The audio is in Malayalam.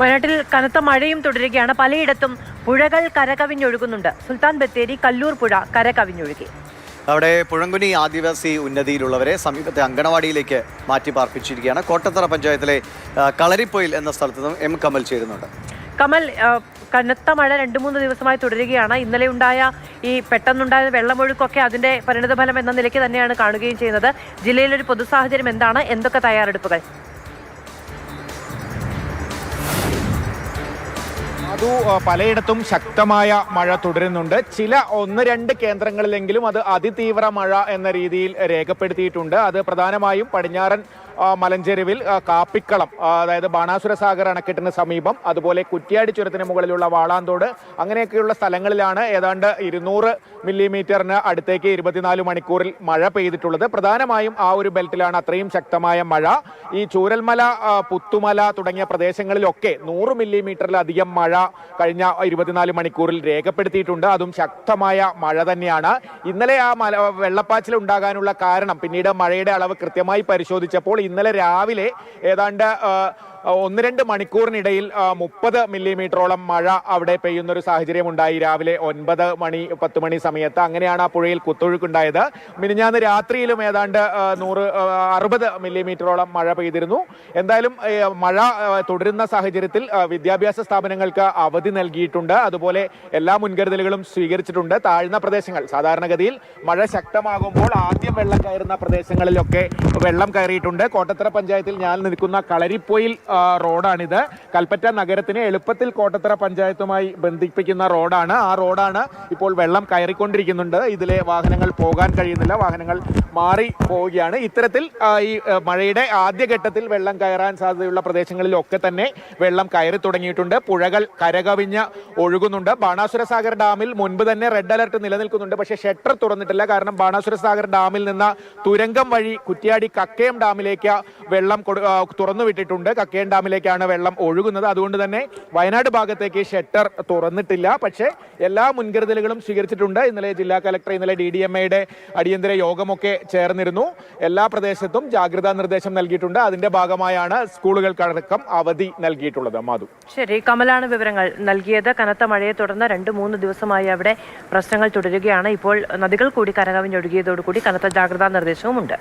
വയനാട്ടിൽ കനത്ത മഴയും തുടരുകയാണ്. പലയിടത്തും പുഴകൾ കരകവിഞ്ഞൊഴുകുന്നുണ്ട്. സുൽത്താൻ ബത്തേരി കല്ലൂർ പുഴ കരകവിഞ്ഞൊഴുകി. അവിടെ പുഴങ്കുനി ആദിവാസി ഉന്നതിയിലുള്ളവരെ സമീപത്തെ അങ്കണവാടിയിലേക്ക് മാറ്റി പാർപ്പിച്ചിരിക്കുകയാണ്. കോട്ടത്തറ പഞ്ചായത്തിലെ കളരിപ്പൊയിൽ എന്ന സ്ഥലത്ത് നിന്നും എം കമൽ ചേരുന്നുണ്ട്. കമൽ കനത്ത മഴ രണ്ടു മൂന്ന് ദിവസമായി തുടരുകയാണ്. ഇന്നലെ ഉണ്ടായ ഈ പെട്ടെന്നുണ്ടായ വെള്ളമൊഴുക്കൊക്കെ അതിന്റെ പരിണിതഫലം എന്ന നിലയ്ക്ക് തന്നെയാണ് കാണുകയും ചെയ്യുന്നത്. ജില്ലയിലൊരു പൊതു സാഹചര്യം എന്താണ്? എന്തൊക്കെ തയ്യാറെടുപ്പുകൾ? അത് പലയിടത്തും ശക്തമായ മഴ തുടരുന്നുണ്ട്. ചില ഒന്ന് രണ്ട് കേന്ദ്രങ്ങളിലെങ്കിലും അത് അതിതീവ്ര മഴ എന്ന രീതിയിൽ രേഖപ്പെടുത്തിയിട്ടുണ്ട്. അത് പ്രധാനമായും പടിഞ്ഞാറൻ മലഞ്ചെരുവിൽ കാപ്പിക്കളം അതായത് ബാണാസുര സാഗർ അണക്കെട്ടിന് സമീപം അതുപോലെ കുറ്റ്യാടി ചുരത്തിന് മുകളിലുള്ള വാളാന്തോട് അങ്ങനെയൊക്കെയുള്ള സ്ഥലങ്ങളിലാണ് ഏതാണ്ട് ഇരുന്നൂറ് മില്ലിമീറ്ററിന് അടുത്തേക്ക് ഇരുപത്തിനാല് മണിക്കൂറിൽ മഴ പെയ്തിട്ടുള്ളത്. പ്രധാനമായും ആ ഒരു ബെൽറ്റിലാണ് അത്രയും ശക്തമായ മഴ. ഈ ചൂരൽമല പുത്തുമല തുടങ്ങിയ പ്രദേശങ്ങളിലൊക്കെ നൂറ് മില്ലിമീറ്ററിലധികം മഴ കഴിഞ്ഞ ഇരുപത്തിനാല് മണിക്കൂറിൽ രേഖപ്പെടുത്തിയിട്ടുണ്ട്. അതും ശക്തമായ മഴ തന്നെയാണ്. ഇന്നലെ ആ മല വെള്ളപ്പാച്ചിൽ ഉണ്ടാകാനുള്ള കാരണം പിന്നീട് മഴയുടെ അളവ് കൃത്യമായി പരിശോധിച്ചപ്പോൾ ഇന്നലെ രാവിലെ ഏതാണ്ട് ഒന്ന് രണ്ട് മണിക്കൂറിനിടയിൽ മുപ്പത് മില്ലിമീറ്ററോളം മഴ അവിടെ പെയ്യുന്ന ഒരു സാഹചര്യം ഉണ്ടായി രാവിലെ ഒൻപത് മണി പത്ത് മണി സമയത്ത് അങ്ങനെയാണ് ആ പുഴയിൽ കുത്തൊഴുക്കുണ്ടായത്. മിനിഞ്ഞാന്ന് രാത്രിയിലും ഏതാണ്ട് നൂറ് അറുപത് മില്ലിമീറ്ററോളം മഴ പെയ്തിരുന്നു. എന്തായാലും മഴ തുടരുന്ന സാഹചര്യത്തിൽ വിദ്യാഭ്യാസ സ്ഥാപനങ്ങൾക്ക് അവധി നൽകിയിട്ടുണ്ട്. അതുപോലെ എല്ലാ മുൻകരുതലുകളും സ്വീകരിച്ചിട്ടുണ്ട്. താഴ്ന്ന പ്രദേശങ്ങൾ സാധാരണഗതിയിൽ മഴ ശക്തമാകുമ്പോൾ ആദ്യം വെള്ളം കയറുന്ന പ്രദേശങ്ങളിലൊക്കെ വെള്ളം കയറിയിട്ടുണ്ട്. കോട്ടത്തറ പഞ്ചായത്തിൽ ഞാൻ നിൽക്കുന്ന കളരിപ്പൊയിൽ റോഡാണിത്. കൽപ്പറ്റ നഗരത്തിനെ എളുപ്പത്തിൽ കോട്ടത്തറ പഞ്ചായത്തുമായി ബന്ധിപ്പിക്കുന്ന റോഡാണ്. ആ റോഡാണ് ഇപ്പോൾ വെള്ളം കയറിക്കൊണ്ടിരിക്കുന്നുണ്ട്. ഇതിലെ വാഹനങ്ങൾ പോകാൻ കഴിയുന്നില്ല. വാഹനങ്ങൾ മാറി പോവുകയാണ്. ഇത്തരത്തിൽ ഈ മഴയുടെ ആദ്യഘട്ടത്തിൽ വെള്ളം കയറാൻ സാധ്യതയുള്ള പ്രദേശങ്ങളിലൊക്കെ തന്നെ വെള്ളം കയറി തുടങ്ങിയിട്ടുണ്ട്. പുഴകൾ കരകവിഞ്ഞ് ഒഴുകുന്നുണ്ട്. ബാണാസുര സാഗർ ഡാമിൽ മുൻപ് തന്നെ റെഡ് അലർട്ട് നിലനിൽക്കുന്നുണ്ട്. പക്ഷേ ഷട്ടർ തുറന്നിട്ടില്ല. കാരണം ബാണാസുര സാഗർ ഡാമിൽ നിന്ന് തുരങ്കം വഴി കുറ്റ്യാടി കക്കയം ഡാമിലേക്ക് വെള്ളം തുറന്നു വിട്ടിട്ടുണ്ട് ആ, കക്കയം ഡാമിലേക്കാണ് വെള്ളം ഒഴുകുന്നത്. അതുകൊണ്ട് തന്നെ വയനാട് ഭാഗത്തേക്ക് ഷട്ടർ തുറന്നിട്ടില്ല. പക്ഷേ എല്ലാ മുൻകരുതലുകളും സ്വീകരിച്ചിട്ടുണ്ട്. ഇന്നലെ ജില്ലാ കലക്ടർ ഇന്നലെ ഡി ഡി എം എയുടെ അടിയന്തര യോഗമൊക്കെ ചേർന്നിരുന്നു. എല്ലാ പ്രദേശത്തും ജാഗ്രതാ നിർദ്ദേശം നൽകിയിട്ടുണ്ട്. അതിന്റെ ഭാഗമായാണ് സ്കൂളുകൾക്കടക്കം അവധി നൽകിയിട്ടുള്ളത്. മാധു. ശരി കമലാണ് വിവരങ്ങൾ നൽകിയത്. കനത്ത മഴയെ തുടർന്ന് രണ്ട് മൂന്ന് ദിവസമായി അവിടെ പ്രശ്നങ്ങൾ തുടരുകയാണ്. ഇപ്പോൾ നദികൾ കൂടി കരകവിഞ്ഞൊഴുകിയതോടുകൂടി കനത്ത ജാഗ്രതാ നിർദ്ദേശവുമുണ്ട്.